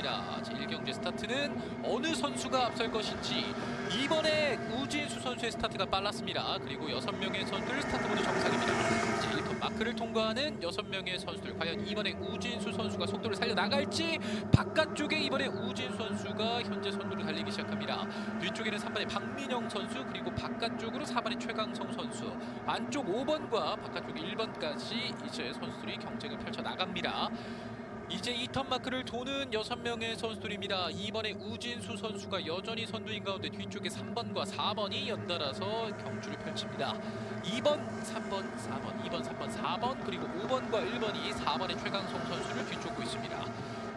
빨라집니다. 제1경기 스타트는 어느 선수가 앞설 것인지 이번에 우진수 선수의 스타트가 빨랐습니다. 그리고 6명의 선수들 스타트 모두 정상입니다. 이제 1턴 마크를 통과하는 6명의 선수들 과연 이번에 우진수 선수가 속도를 살려 나갈지 바깥쪽에 이번에 우진수 선수가 현재 선두를 달리기 시작합니다. 뒤쪽에는 3번의 박민영 선수 그리고 바깥쪽으로 4번의 최강성 선수 안쪽 5번과 바깥쪽 1번까지 이제 선수들이 경쟁을 펼쳐 나갑니다. 이제 2턴 마크를 도는 6명의 선수들입니다. 이번에 우진수 선수가 여전히 선두인 가운데 뒤쪽에 3번과 4번이 연달아서 경주를 펼칩니다. 2번, 3번, 4번, 2번, 3번, 4번 그리고 5번과 1번이 4번의 최강성 선수를 뒤쫓고 있습니다.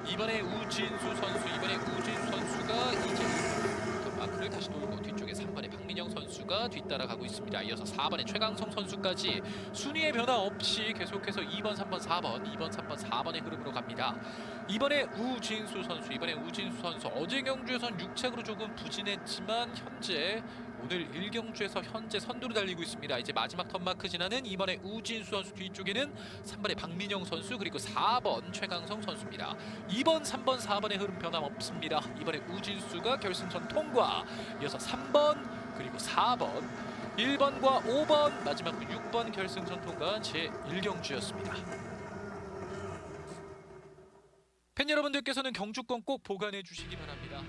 이번에 우진수 선수, 이번에 우진수 선수가 이제 2턴 마크를 다시 돌고 뒤쪽에 3번의 박민영 선수가 뒤따라가고 있습니다. 이어서 4번의 최강성 선수까지 순위의 변화 없이 계속해서 2번, 3번, 4번, 2번, 3번, 4번의 흐름으로 갑니다. 이번에 우진수 선수, 이번에 우진수 선수 어제 경주에선 6착으로 조금 부진했지만 현재 오늘 1경주에서 현재 선두로 달리고 있습니다. 이제 마지막 턴마크 지나는 이번에 우진수 선수 뒤쪽에는 3번의 박민영 선수 그리고 4번 최강성 선수입니다. 2번, 3번, 4번의 흐름 변함 없습니다. 이번에 우진수가 결승선 통과. 이어서 3번 그리고 4번 1번과 5번 마지막 6번 결승선 통과한 제 1경주였습니다. 팬 여러분들께서는 경주권 꼭 보관해 주시기 바랍니다.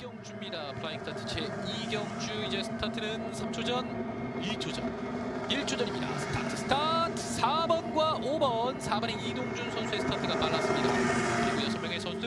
제 2경주입니다. 플라잉 스타트 제 2경주 이제 스타트는 3초 전, 2초 전, 1초 전입니다. 스타트 스타트 4번과 5번 4번의 이동준 선수의 스타트가 빨랐습니다.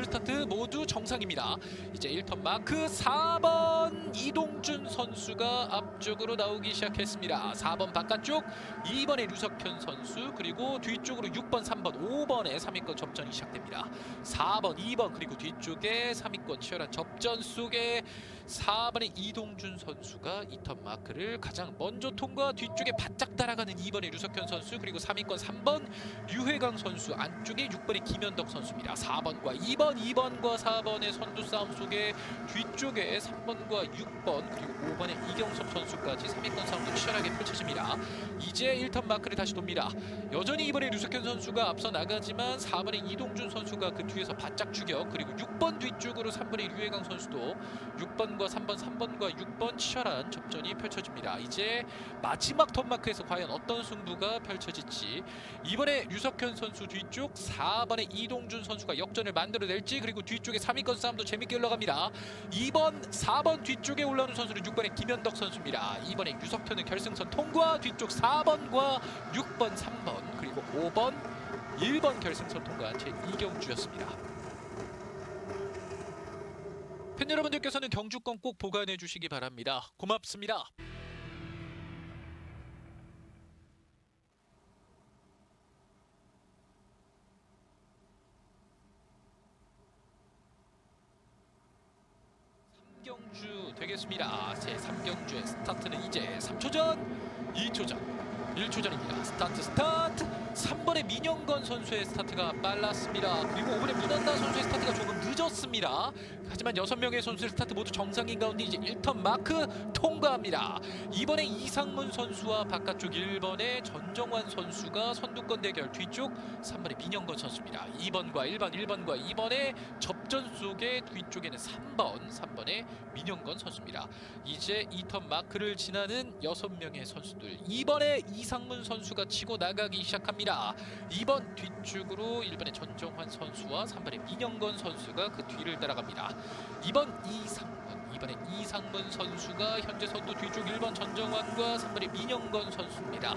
스타트 모두 정상입니다. 이제 1턴 마크 4번 이동준 선수가 앞쪽으로 나오기 시작했습니다. 4번 바깥쪽 2번의 류석현 선수 그리고 뒤쪽으로 6번, 3번, 5번의 3위권 접전이 시작됩니다. 4번, 2번 그리고 뒤쪽에 3위권 치열한 접전 속에 4번의 이동준 선수가 2턴 마크를 가장 먼저 통과 뒤쪽에 바짝 따라가는 2번의 류석현 선수 그리고 3위권 3번 유해강 선수 안쪽에 6번의 김현덕 선수입니다. 4번과 2번, 2번과 4번의 선두 싸움 속에 뒤쪽에 3번과 6번 그리고 5번의 이경섭 선수까지 3위권 싸움도 치열하게 펼쳐집니다. 이제 1턴 마크를 다시 돕니다. 여전히 이번에 류석현 선수가 앞서 나가지만 4번의 이동준 선수가 그 뒤에서 바짝 추격 그리고 6번 뒤쪽으로 3번의 류혜강 선수도 6번 과 3번, 3번과 6번 치열한 접전이 펼쳐집니다. 이제 마지막 턴 마크에서 과연 어떤 승부가 펼쳐질지 이번에 류석현 선수 뒤쪽 4번의 이동준 선수가 역전을 만들어낼지 그리고 뒤쪽에 3위권 싸움도 재밌게 흘러갑니다. 2번, 4번 뒤쪽에 올라오는 선수는 6번의 김현덕 선수입니다. 이번에 유석현은 결승선 통과 뒤쪽 4번과 6번, 3번 그리고 5번, 1번 결승선 통과한 제 이경주였습니다. 팬 여러분들께서는 경주권 꼭 보관해 주시기 바랍니다. 고맙습니다. 삼경주 되겠습니다. 제 3경주의 스타트는 이제 3초 전, 2초 전, 1초 전입니다. 스타트 스타트. 3번의 민영건 선수의 스타트가 빨랐습니다. 그리고 5번의 문한나 선수의 스타트가 조금 늦었습니다. 하지만 6명의 선수의 스타트 모두 정상인 가운데 이제 1턴 마크 통과합니다. 이번에 이상문 선수와 바깥쪽 1번의 전정환 선수가 선두권 대결 뒤쪽 3번의 민영건 선수입니다. 2번과 1번, 1번과 2번의 접 전 속에 뒤쪽에는 3번, 3번의 민영건 선수입니다. 이제 2턴 마크를 지나는 6명의 선수들. 2번에 이상문 선수가 치고 나가기 시작합니다. 2번 뒤쪽으로 1번의 전정환 선수와 3번의 민영건 선수가 그 뒤를 따라갑니다. 2번 이상문, 2번의 이상문 선수가 현재 선두 뒤쪽 1번 전정환과 3번의 민영건 선수입니다.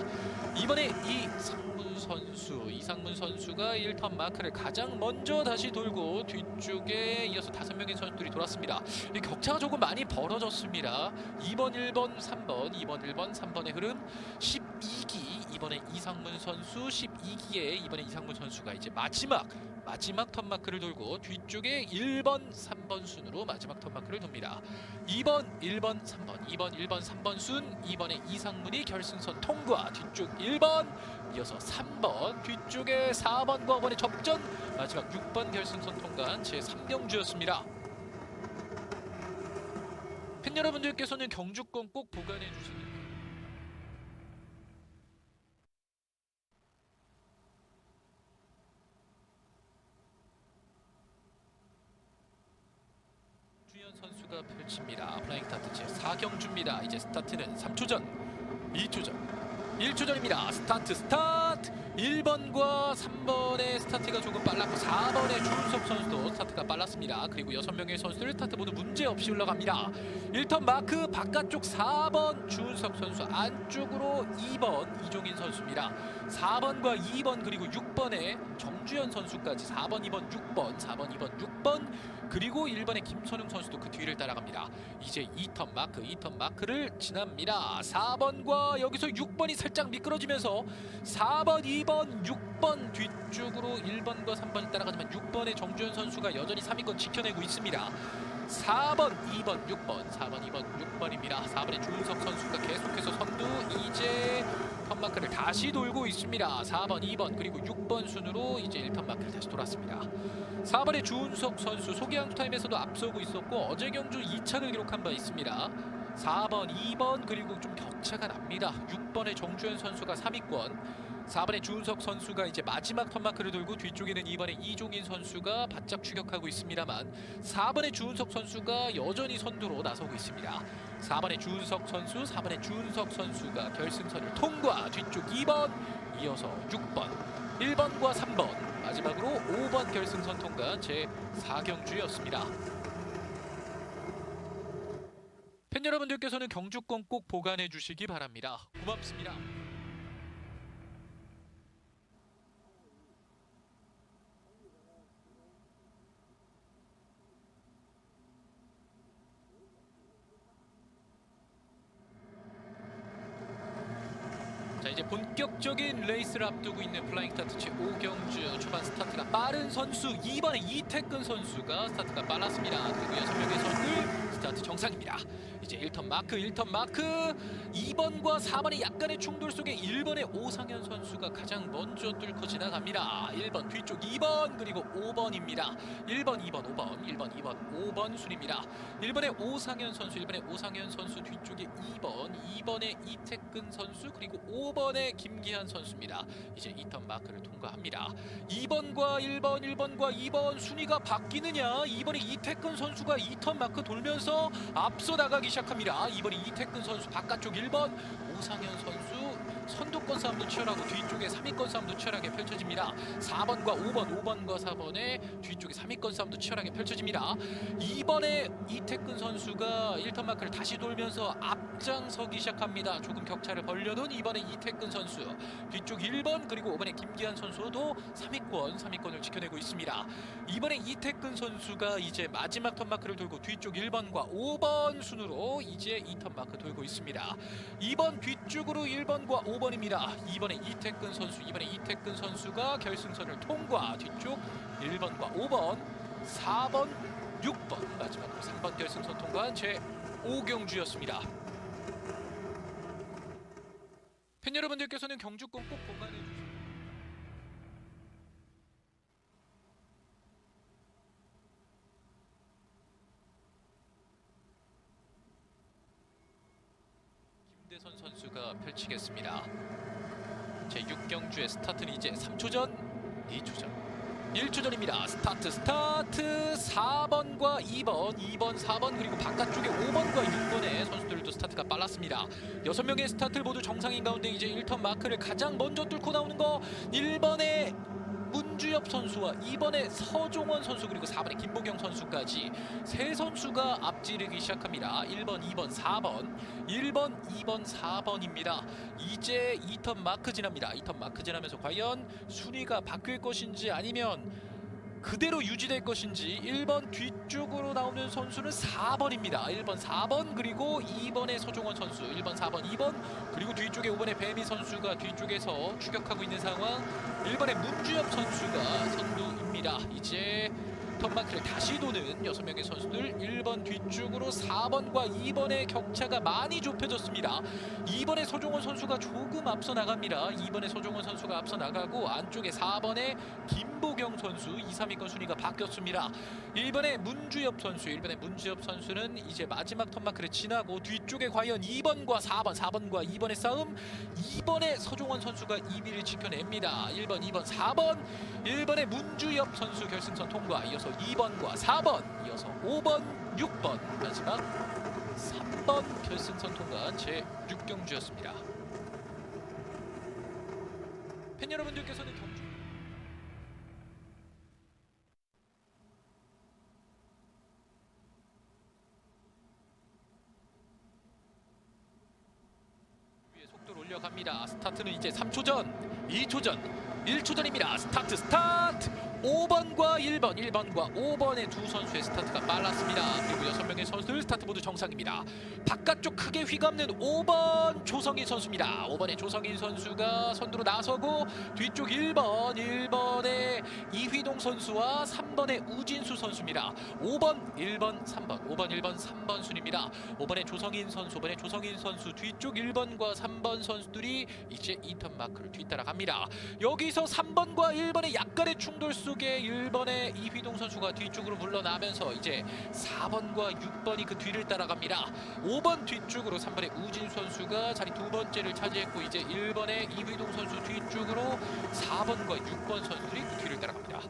이번에 이상문 선수, 이상문 선수가 1턴 마크를 가장 먼저 다시 돌고 뒤쪽에 이어서 다섯 명의 선수들이 돌았습니다. 이 격차가 조금 많이 벌어졌습니다. 2번, 1번, 3번, 2번, 1번, 3번의 흐름 12기 이번에 이상문 선수 12기에 이번에 이상문 선수가 이제 마지막 마지막 턴마크를 돌고 뒤쪽에 1번, 3번 순으로 마지막 턴마크를 돕니다. 2번, 1번, 3번, 2번, 1번, 3번 순 이번에 이상문이 결승선 통과 뒤쪽 1번 이어서 3번 뒤쪽에 4번과 5번의 접전 마지막 6번 결승선 통과한 제 3경주였습니다. 팬팬 여러분들께서는 경주권 꼭 보관해 주시기 선수가 펼칩니다. 플라잉 스타트 제 4경주입니다. 이제 스타트는 3초 전, 2초 전, 1초 전입니다. 스타트 스타트 1번과 3번의 스타트가 조금 빨랐고 4번의 주은석 선수도 스타트가 빨랐습니다. 그리고 6명의 선수들 스타트 모두 문제없이 올라갑니다. 1턴 마크 바깥쪽 4번 주은석 선수 안쪽으로 2번 이종인 선수입니다. 4번과 2번 그리고 6번의 정주현 선수까지 4번, 2번, 6번, 4번, 2번, 6번 그리고 1번의 김선웅 선수도 그 뒤를 따라갑니다. 이제 2턴 마크, 2턴 마크를 지납니다. 4번과 여기서 6번이 살짝 미끄러지면서 4번, 2번, 6번 뒤쪽으로 1번과 3번이 따라가지만 6번의 정주현 선수가 여전히 3위권 지켜내고 있습니다. 4번, 2번, 6번, 4번, 2번, 6번입니다. 4번의 조은석 선수가 계속해서 선두 이제 턴 마크를 다시 돌고 있습니다. 4번, 2번 그리고 6번 순으로 이제 1턴 마크를 다시 돌았습니다. 4번의 주은석 선수 소개한 타임에서도 앞서고 있었고 어제 경주 2차를 기록한 바 있습니다. 4번, 2번 그리고 좀 격차가 납니다. 6번의 정주현 선수가 3위권 4번의 주은석 선수가 이제 마지막 턴마크를 돌고 뒤쪽에는 2번의 이종인 선수가 바짝 추격하고 있습니다만 4번의 주은석 선수가 여전히 선두로 나서고 있습니다. 4번의 주은석 선수, 4번의 주은석 선수가 결승선을 통과 뒤쪽 2번 이어서 6번 1번과 3번 마지막으로 5번 결승선 통과한 제 4경주였습니다. 팬 여러분들께서는 경주권 꼭 보관해 주시기 바랍니다. 고맙습니다. 이제 본격적인 레이스를 앞두고 있는 플라잉 스타트치 오경주 초반 스타트가 빠른 선수 2번의 이태근 선수가 스타트가 빨랐습니다. 그리고 6명의 선수들 스타트 정상입니다. 이제 1턴 마크 1턴 마크 2번과 4번의 약간의 충돌 속에 1번의 오상현 선수가 가장 먼저 뚫고 지나갑니다. 1번 뒤쪽 2번 그리고 5번입니다. 1번 2번 5번 1번 2번 5번 순입니다. 1번의 오상현 선수 1번의 오상현 선수 뒤쪽에 2번 2번의 이태근 선수 그리고 5번의 김기한 선수입니다. 이제 2턴 마크를 통과합니다. 2번과 1번 1번과 2번 순위가 바뀌느냐 2번의 이태근 선수가 2턴 마크 돌면서 앞서 나가기 시작합니다. 2번의 이태근 선수 바깥쪽 1번 오상현 선수 선두권 싸움도 치열하고 뒤쪽에 3위권 싸움도 치열하게 펼쳐집니다. 4번과 5번, 5번과 4번의 뒤쪽에 3위권 싸움도 치열하게 펼쳐집니다. 2번에 이태근 선수가 1턴 마크를 다시 돌면서 앞장서기 시작합니다. 조금 격차를 벌려둔 2번의 이태근 선수 뒤쪽 1번 그리고 5번의 김기한 선수도 3위권, 3위권을 지켜내고 있습니다. 이번에 이태근 선수가 이제 마지막 턴 마크를 돌고 뒤쪽 1번과 5번 순으로 이제 2턴 마크 돌고 있습니다. 2번 뒤쪽으로 1번과 5 번입니다. 2번에 이태근 선수, 이번에 이태근 선수가 결승선을 통과 뒤쪽 1번과 5번, 4번, 6번 마지막으로 3번 결승선 통과한 제 오경주였습니다. 팬 여러분들께서는 경주권 꼭 보관해 주시고 김대선 선수가 펼치겠습니다. 제 6경주의 스타트는 이제 3초 전, 2초 전, 1초 전입니다. 스타트 스타트 4번과 2번, 2번, 4번 그리고 바깥쪽에 5번과 6번의 선수들도 스타트가 빨랐습니다. 6명의 스타트를 모두 정상인 가운데 이제 1턴 마크를 가장 먼저 뚫고 나오는 거 1번의 문주엽 선수와 2번의 서종원 선수 그리고 4번의 김보경 선수까지 세 선수가 앞지르기 시작합니다. 1번, 2번, 4번, 1번, 2번, 4번입니다. 이제 2턴 마크 지납니다. 2턴 마크 지나면서 과연 순위가 바뀔 것인지 아니면 그대로 유지될 것인지 1번 뒤쪽으로 나오는 선수는 4번입니다. 1번, 4번 그리고 2번의 서종원 선수 1번, 4번, 2번 그리고 뒤쪽에 5번의 배미 선수가 뒤쪽에서 추격하고 있는 상황 1번의 문주엽 선수가 선두입니다. 이제 턴마크를 다시 도는 6명의 선수들 1번 뒤쪽으로 4번과 2번의 격차가 많이 좁혀졌습니다. 2번의 서종원 선수가 조금 앞서 나갑니다. 2번의 서종원 선수가 앞서 나가고 안쪽에 4번의 김보경 선수 2, 3위권 순위가 바뀌었습니다. 1번의 문주엽 선수 1번의 문주엽 선수는 이제 마지막 턴마크를 지나고 뒤쪽에 과연 2번과 4번 4번과 2번의 싸움 2번의 서종원 선수가 2위를 지켜냅니다. 1번, 2번, 4번 1번의 문주엽 선수 결승선 통과 이어서 2번과 4번 이어서 5번, 6번 마지막 3번 결승선 통과한 제 6경주였습니다. 팬 여러분들께서는 경주 올려갑니다. 스타트는 이제 3초 전, 2초 전, 1초 전입니다. 스타트 스타트. 5번과 1번, 1번과 5번의 두 선수의 스타트가 빨랐습니다. 그리고 6명의 선수들 스타트 모두 정상입니다. 바깥쪽 크게 휘감는 5번 조성인 선수입니다. 5번의 조성인 선수가 선두로 나서고 뒤쪽 1번, 1번의 이휘동 선수와 3번의 우진수 선수입니다. 5번, 1번, 3번, 5번, 1번, 3번 순입니다. 5번의 조성인 선수, 5번의 조성인 선수 뒤쪽 1번과 3번 선수들이 이제 2턴 마크를 뒤따라갑니다. 여기서 3번과 1번의 약간의 충돌 속에 1번의 이휘동 선수가 뒤쪽으로 물러나면서 이제 4번과 6번이 그 뒤를 따라갑니다. 5번 뒤쪽으로 3번의 우진 선수가 자리 두 번째를 차지했고 이제 1번의 이휘동 선수 뒤쪽으로 4번과 6번 선수들이 그 뒤를 따라갑니다.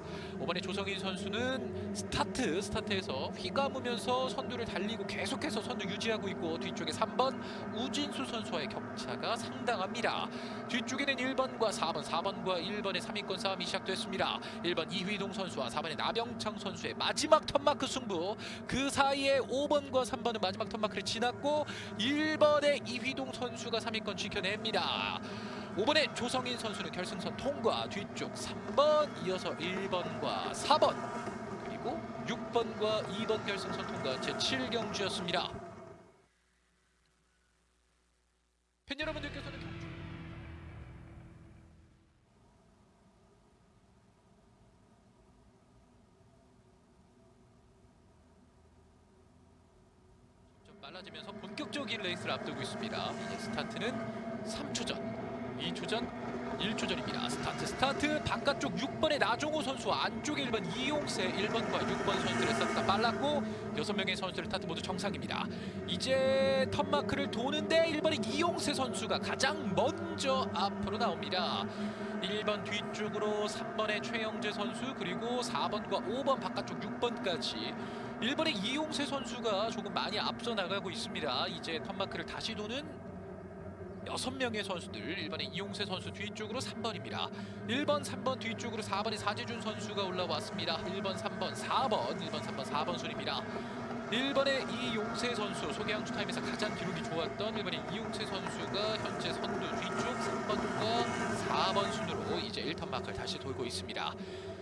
5번의 조성인 선수는 스타트 스타트에서 휘감으면서 선두를 달리고 계속해서 선두 유지하고 있고 뒤쪽에 3번 우진수 선수와의 격차가 상당합니다. 뒤쪽에는 1번과 4번, 4번과 1번의 3위권 싸움이 시작됐습니다. 1번 이휘동 선수와 4번의 나병창 선수의 마지막 턴마크 승부. 그 사이에 5번과 3번은 마지막 턴마크를 지났고 1번의 이휘동 선수가 3위권 지켜냅니다. 5번의 조성인 선수는 결승선 통과 뒤쪽 3번 이어서 1번과 4번 그리고 6번과 2번 결승선 통과 제 7경주였습니다. 팬 여러분들께서는 빨라지면서 본격적인 레이스를 앞두고 있습니다. 이제 스타트는 3초 전, 2초 전, 1초 전입니다. 스타트 스타트 바깥쪽 6번의 나종호 선수 안쪽에 1번 이용세 1번과 6번 선수들의 스타트가 빨랐고 6명의 선수들의 스타트 모두 정상입니다. 이제 턴마크를 도는데 1번의 이용세 선수가 가장 먼저 앞으로 나옵니다. 1번 뒤쪽으로 3번의 최영재 선수 그리고 4번과 5번 바깥쪽 6번까지 1번의 이용세 선수가 조금 많이 앞서 나가고 있습니다. 이제 턴마크를 다시 도는 여섯 명의 선수들 1번의 이용세 선수 뒤쪽으로 3번입니다. 1번, 3번 뒤쪽으로 4번의 사재준 선수가 올라왔습니다. 1번, 3번, 4번, 1번, 3번, 4번 순입니다. 1번의 이용세 선수 소개양주 타임에서 가장 기록이 좋았던 1번의 이용세 선수가 현재 선두 뒤쪽 3번과 4번 순으로 이제 1턴 마크를 다시 돌고 있습니다.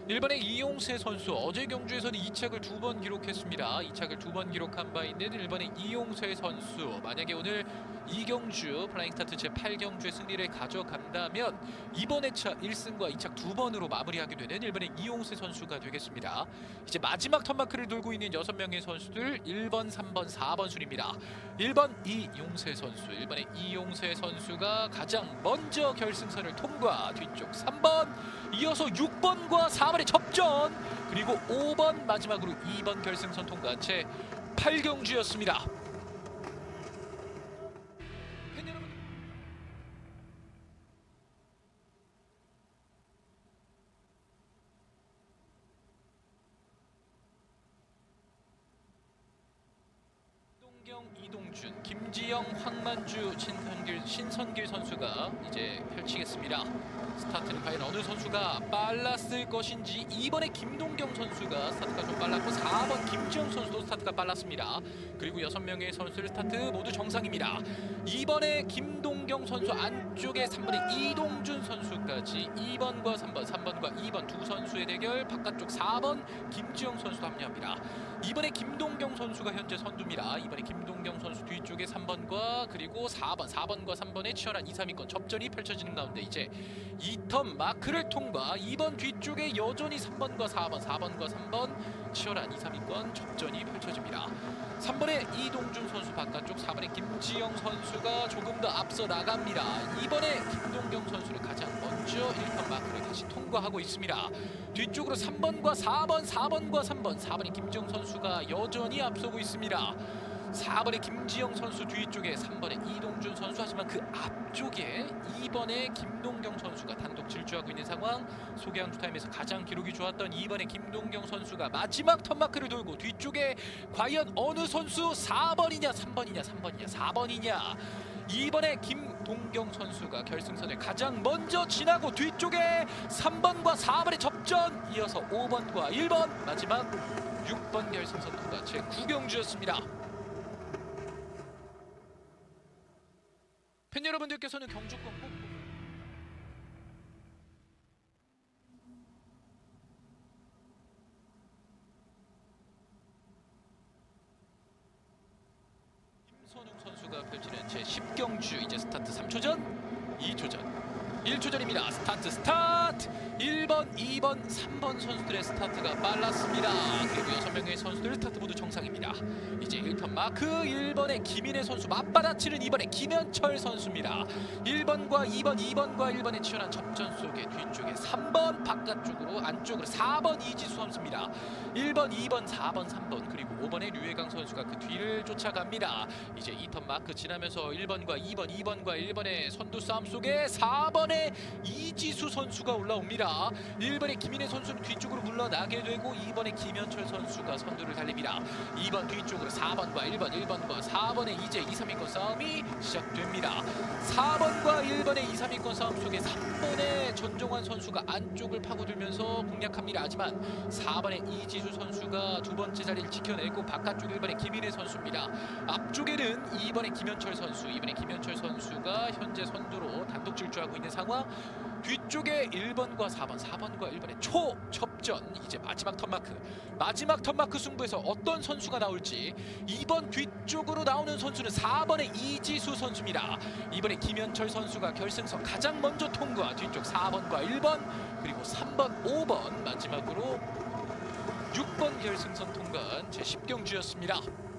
1번의 이용세 선수 어제 경주에서는 2착을 두 번 기록했습니다. 2착을 두 번 기록한 바 있는 1번의 이용세 선수 만약에 오늘 이경주 플라잉 스타트 제 8경주의 승리를 가져간다면 이번 회차 1승과 2착 두 번으로 마무리하게 되는 1번의 이용세 선수가 되겠습니다. 이제 마지막 턴마크를 돌고 있는 6명의 선수들 1번, 3번, 4번 순입니다. 1번 이용세 선수, 1번의 이용세 선수가 가장 먼저 결승선을 통과 뒤쪽 3번 이어서 6번과 4번의 접전 그리고 5번 마지막으로 2번 결승선 통과 채 8경주였습니다. 김지영, 황만주, 신선길, 신선길 선수가 이제 펼치겠습니다. 스타트는 과연 어느 선수가 빨랐을 것인지 2번의 김동경 선수가 스타트가 좀 빨랐고 4번 김지영 선수도 스타트가 빨랐습니다. 그리고 6명의 선수들 스타트 모두 정상입니다. 2번의 김동경 선수 안쪽에 3번의 이동준 선수까지 2번과 3번, 3번과 2번 두 선수의 대결 바깥쪽 4번 김지영 선수도 합류합니다. 이번에 김동경 선수가 현재 선두입니다. 이번에 김동경 선수 뒤쪽에 3번 3번과 그리고 4번, 4번과 3번의 치열한 2, 3위권 접전이 펼쳐지는 가운데 이제 2턴 마크를 통과 2번 뒤쪽에 여전히 3번과 4번, 4번과 3번 치열한 2, 3위권 접전이 펼쳐집니다. 3번의 이동준 선수 바깥쪽, 4번의 김지영 선수가 조금 더 앞서 나갑니다. 2번의 김동경 선수를 가장 먼저 1번 마크를 다시 통과하고 있습니다. 뒤쪽으로 3번과 4번, 4번과 3번, 4번의 김지영 선수가 여전히 앞서고 있습니다. 4번의 김지영 선수 뒤쪽에 3번의 이동준 선수 하지만 그 앞쪽에 2번의 김동경 선수가 단독 질주하고 있는 상황. 소개한 타임에서 가장 기록이 좋았던 2번의 김동경 선수가 마지막 턴마크를 돌고 뒤쪽에 과연 어느 선수 4번이냐 3번이냐 3번이냐 4번이냐. 2번의 김동경 선수가 결승선을 가장 먼저 지나고 뒤쪽에 3번과 4번의 접전. 이어서 5번과 1번 마지막 6번 결승선 통과. 제 9경주였습니다. 팬 여러분들께서는 경주권 꼭 김선웅 선수가 펼치는 제 10경주 이제 스타트 3초 전, 2초 전, 1초 전입니다. 스타트 스타트. 1번, 2번, 3번 선수들의 스타트가 빨랐습니다. 그리고 6명의 선수들 스타트 모두 정상입니다. 이제 1턴 마크 1번의 김인혜 선수 맞받아치는 2번의 김현철 선수입니다. 1번과 2번, 2번과 1번의 치열한 접전 속에 뒤쪽에 3번 바깥쪽으로 안쪽으로 4번 이지수 선수입니다. 1번, 2번, 4번, 3번 그리고 5번의 류혜강 선수가 그 뒤를 쫓아갑니다. 이제 2턴 마크 지나면서 1번과 2번, 2번과 1번의 선두 싸움 속에 4번의 이지수 선수가 올라옵니다. 1번의 김인혜 선수는 뒤쪽으로 물러나게 되고 2번의 김현철 선수가 선두를 달립니다. 2번 뒤쪽으로 4번과 1번, 1번과 4번의 이제 2, 3위권 싸움이 시작됩니다. 4번과 1번의 2, 3위권 싸움 속에 3번의 전종환 선수가 안쪽을 파고들면서 공략합니다. 하지만 4번의 이지수 선수가 두 번째 자리를 지켜내고 바깥쪽 1번의 김인혜 선수입니다. 앞쪽에는 2번의 김현철 선수, 2번의 김현철 선수가 현재 선두로 단독 질주하고 있는 상황. 뒤쪽에 1번과 4번, 4번과 1번의 초접전. 이제 마지막 턴마크. 마지막 턴마크 승부에서 어떤 선수가 나올지. 2번 뒤쪽으로 나오는 선수는 4번의 이지수 선수입니다. 이번에 김현철 선수가 결승선 가장 먼저 통과. 뒤쪽 4번과 1번 그리고 3번, 5번 마지막으로 6번 결승선 통과한 제 10경주였습니다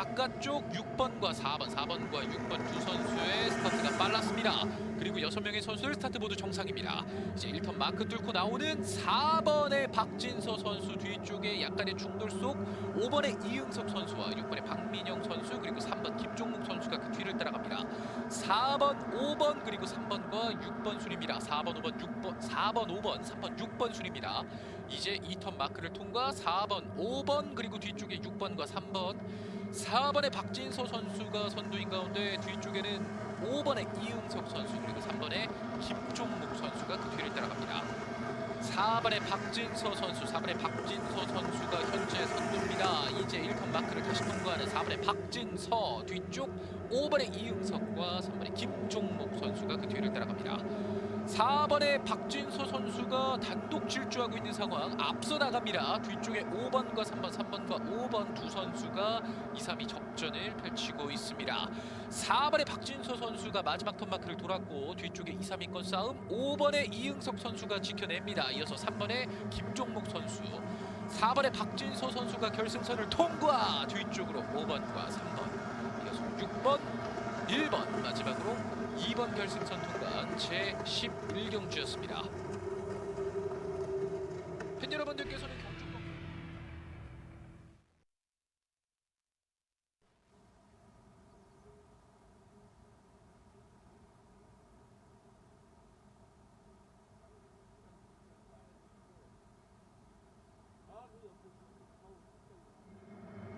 바깥쪽 6번과 4번, 4번과 6번 두 선수의 스타트가 빨랐습니다. 그리고 6명의 선수들 스타트 모두 정상입니다. 이제 1턴 마크 뚫고 나오는 4번의 박진서 선수 뒤쪽에 약간의 충돌 속 5번의 이응석 선수와 6번의 박민영 선수 그리고 3번 김종묵 선수가 그 뒤를 따라갑니다. 4번, 5번 그리고 3번과 6번 순입니다. 4번, 5번, 6번, 4번, 5번, 3번, 6번 순입니다. 이제 2턴 마크를 통과 4번, 5번 그리고 뒤쪽에 6번과 3번 4번의 박진서 선수가 선두인 가운데 뒤쪽에는 5번의 이응석 선수 그리고 3번의 김종묵 선수가 그 뒤를 따라갑니다. 4번의 박진서 선수, 4번의 박진서 선수가 현재 선두입니다. 이제 1턴 마크를 다시 통과하는 4번의 박진서 뒤쪽 5번의 이응석과 3번의 김종묵 선수가 그 뒤를 따라갑니다. 4번의 박진서 선수가 단독 질주하고 있는 상황 앞서 나갑니다. 뒤쪽에 5번과 3번, 3번과 5번 두 선수가 2, 3위 접전을 펼치고 있습니다. 4번의 박진서 선수가 마지막 턴마크를 돌았고 뒤쪽에 2, 3위권 싸움 5번의 이응석 선수가 지켜냅니다. 이어서 3번의 김종목 선수 4번의 박진서 선수가 결승선을 통과 뒤쪽으로 5번과 3번 이어서 6번 1번 마지막으로 2번 결승선 통과한 제 11경주였습니다. 팬 여러분들께서는 경주권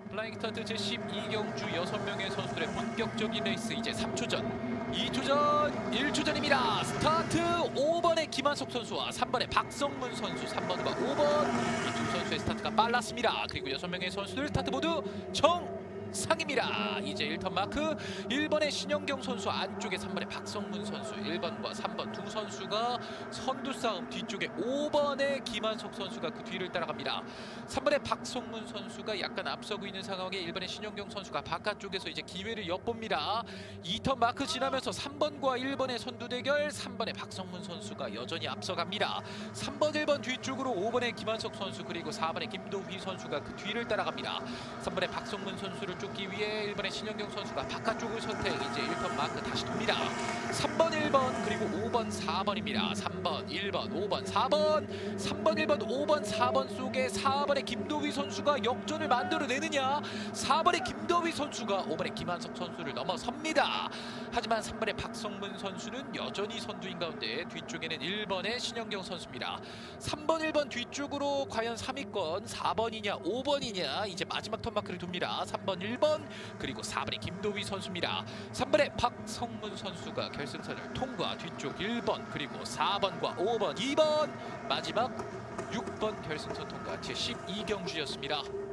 플라잉 스타트 제12경주 6명의 선수들의 본격적인 레이스 이제 3초 전 2초 전 1초 전입니다. 스타트 5번의 김한석 선수와 3번의 박성문 선수 3번과 5번 이 두 선수의 스타트가 빨랐습니다. 그리고 6명의 선수들 스타트 모두 정 상입니다. 이제 1턴 마크 1번의 신영경 선수 안쪽에 3번의 박성문 선수 1번과 3번 두 선수가 선두 싸움 뒤쪽에 5번의 김한석 선수가 그 뒤를 따라갑니다. 3번의 박성문 선수가 약간 앞서고 있는 상황에 1번의 신영경 선수가 바깥쪽에서 이제 기회를 엿봅니다. 2턴 마크 지나면서 3번과 1번의 선두 대결 3번의 박성문 선수가 여전히 앞서갑니다. 3번 1번 뒤쪽으로 5번의 김한석 선수 그리고 4번의 김도휘 선수가 그 뒤를 따라갑니다. 3번의 박성문 선수를 쫓기 위해 1번의 신영경 선수가 바깥쪽을 선택 이제 1턴 마크 다시 돕니다. 3번 1번 그리고 5번 4번입니다. 3번 1번 5번 4번 3번 1번 5번 4번 속에 4번의 김도휘 선수가 역전을 만들어내느냐 4번의 김도휘 선수가 5번의 김한석 선수를 넘어섭니다. 하지만 3번의 박성문 선수는 여전히 선두인 가운데 뒤쪽에는 1번의 신영경 선수입니다. 3번 1번 뒤쪽으로 과연 3위권 4번이냐 5번이냐 이제 마지막 턴마크를 돕니다. 3번 1번 그리고 4번의 김도휘 선수입니다. 3번의 박성문 선수가 결승선을 통과 뒤쪽 1번 그리고 4번과 5번 2번 마지막 6번 결승선 통과 제12경주였습니다.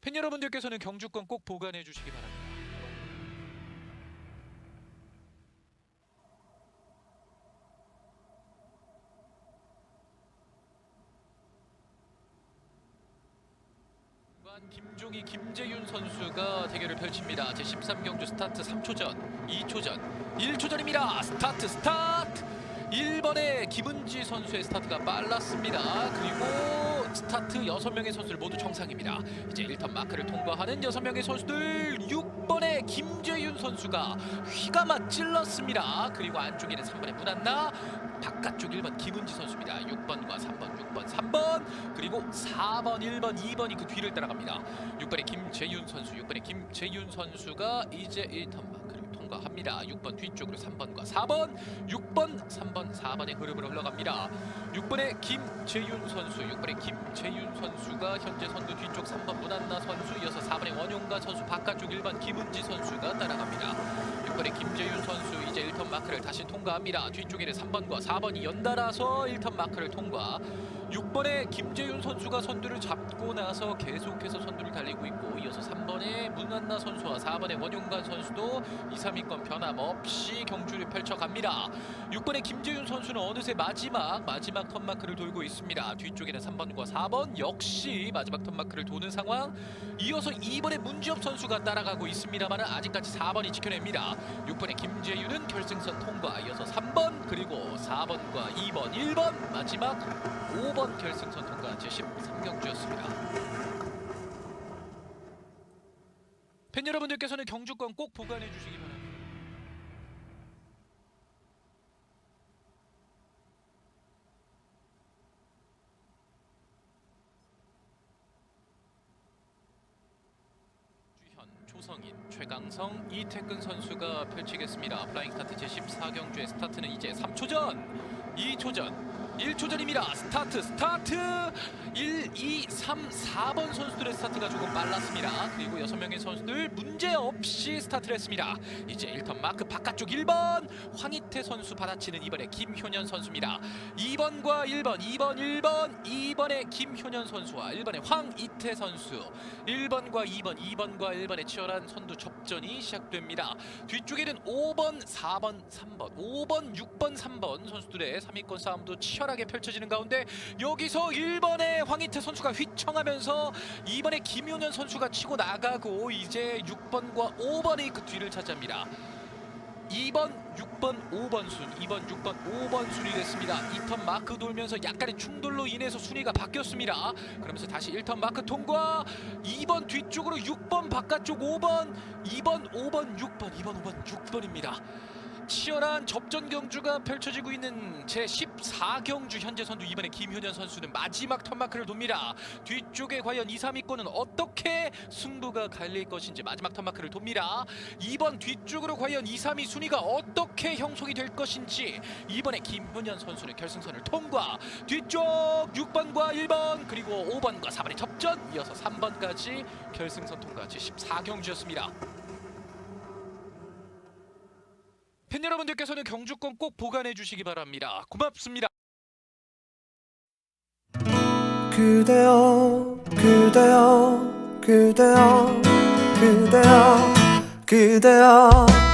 팬 여러분들께서는 경주권 꼭 보관해 주시기 바랍니다. 김종희 김재윤 선수가 대결을 펼칩니다. 제13경주 스타트 3초전, 2초전, 1초전입니다. 스타트 스타트. 1번의 김은지 선수의 스타트가 빨랐습니다. 그리고 스타트 6명의 선수들 모두 정상입니다. 이제 1턴 마크를 통과하는 6명의 선수들 6번의 김재윤 선수가 휘가마 찔렀습니다. 그리고 안쪽에는 3번의 문한나 바깥쪽 1번 김은지 선수입니다. 6번과 3번, 6번, 3번 그리고 4번, 1번, 2번이 그 뒤를 따라갑니다. 6번의 김재윤 선수, 6번의 김재윤 선수가 이제 1턴 마크를 통과합니다. 6번 뒤쪽으로 3번과 4번, 6번, 3번, 4번의 흐름으로 흘러갑니다. 6번의 김재윤 선수, 6번의 김재윤 선수가 현재 선두 뒤쪽 3번 문한나 선수, 이어서 4번의 원용가 선수, 바깥쪽 1번 김은지 선수가 따라갑니다. 6번의 김재윤 선수 이제 1턴 마크를 다시 통과합니다. 뒤쪽에는 3번과 4번이 연달아서 1턴 마크를 통과. 6번의 김재윤 선수가 선두를 잡고 나서 계속해서 선두를 달리고 있고 이어서 3번의 문한나 선수와 4번의 원용관 선수도 2, 3위권 변함없이 경주를 펼쳐갑니다. 6번의 김재윤 선수는 어느새 마지막 마지막 턴마크를 돌고 있습니다. 뒤쪽에는 3번과 4번 역시 마지막 턴마크를 도는 상황. 이어서 2번의 문지엽 선수가 따라가고 있습니다만 아직까지 4번이 지켜냅니다. 6번의 김재윤은 결승선 통과. 이어서 3번 그리고 4번과 2번, 1번 마지막 5번 결승선 통과 제13경주였습니다. 팬 여러분들께서는 경주권 꼭 보관해 주시기 바랍니다. 조성인, 최강성, 이태근 선수가 펼치겠습니다. 플라잉 스타트 제14경주의 스타트는 이제 3초 전, 2초전, 1초전입니다. 스타트 스타트 1, 2, 3, 4번 선수들의 스타트가 조금 빨랐습니다. 그리고 6명의 선수들 문제 없이 스타트를 했습니다. 이제 1턴 마크 바깥쪽 1번 황희태 선수 받아치는 이번에 김효년 선수입니다. 2번과 1번, 2번, 1번, 2번의 김효년 선수와 1번의 황희태 선수 1번과 2번, 2번과 1번의 치열한 선두 접전이 시작됩니다. 뒤쪽에는 5번, 4번, 3번, 5번, 6번, 3번 선수들의 3위권 싸움도 치열하게 펼쳐지는 가운데 여기서 1번의 황희태 선수가 휘청하면서 2번의 김효년 선수가 치고 나가고 이제 6번과 5번이 그 뒤를 차지합니다. 2번, 6번, 5번 순, 2번, 6번, 5번 순위 됐습니다. 2턴 마크 돌면서 약간의 충돌로 인해서 순위가 바뀌었습니다. 그러면서 다시 1턴 마크 통과. 2번 뒤쪽으로 6번 바깥쪽 5번, 2번, 5번, 6번, 2번, 5번, 6번입니다. 치열한 접전 경주가 펼쳐지고 있는 제 14경주 현재 선두 이번에 김효년 선수는 마지막 턴마크를 돕니다. 뒤쪽에 과연 2, 3위권은 어떻게 승부가 갈릴 것인지 마지막 턴마크를 돕니다. 2번 뒤쪽으로 과연 2, 3위 순위가 어떻게 형성이 될 것인지 이번에 김효년 선수는 결승선을 통과. 뒤쪽 6번과 1번 그리고 5번과 4번의 접전 이어서 3번까지 결승선 통과 제 14경주였습니다. 여러분들께서는 경주권 꼭 보관해 주시기 바랍니다. 고맙습니다. 그대여 그대여 그대여 그대여 그대여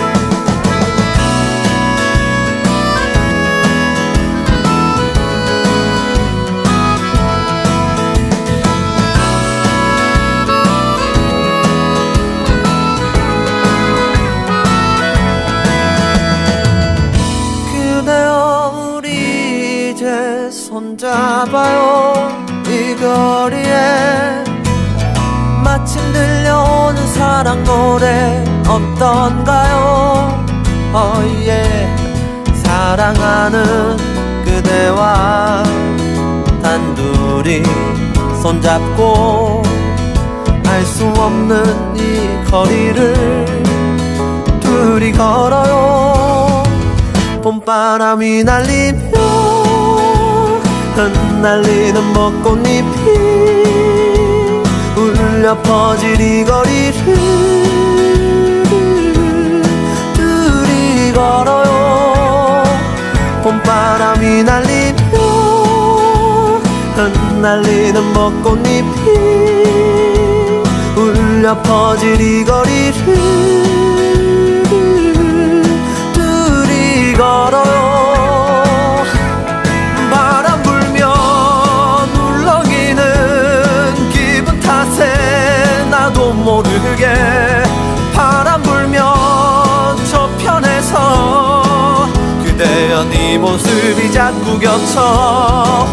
어떤가요? 어예 사랑하는 그대와 단둘이 손잡고 알 수 없는 이 거리를 둘이 걸어요. 봄바람이 날리며 흩날리는 벚꽃잎이 울려 퍼질 이 거리를 걸어요. 봄바람이 날리며 흩날리는 벚꽃잎이 울려 퍼질 이 거리를 둘이 걸어요. 불면 울렁이는 기분 탓에 나도 모르게 바람 그대여 네 모습이 자꾸 겹쳐.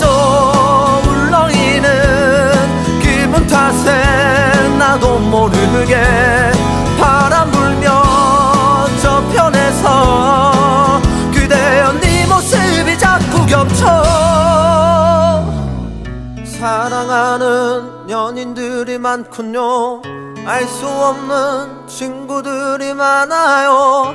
또 울렁이는 기분 탓에 나도 모르게 바람 불면 저편에서 그대여 네 모습이 자꾸 겹쳐. 사랑하는 연인들이 많군요. 알 수 없는 친구들이 많아요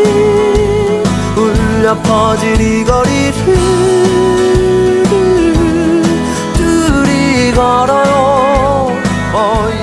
울려 퍼질 이 거리를 둘이 걸어요. oh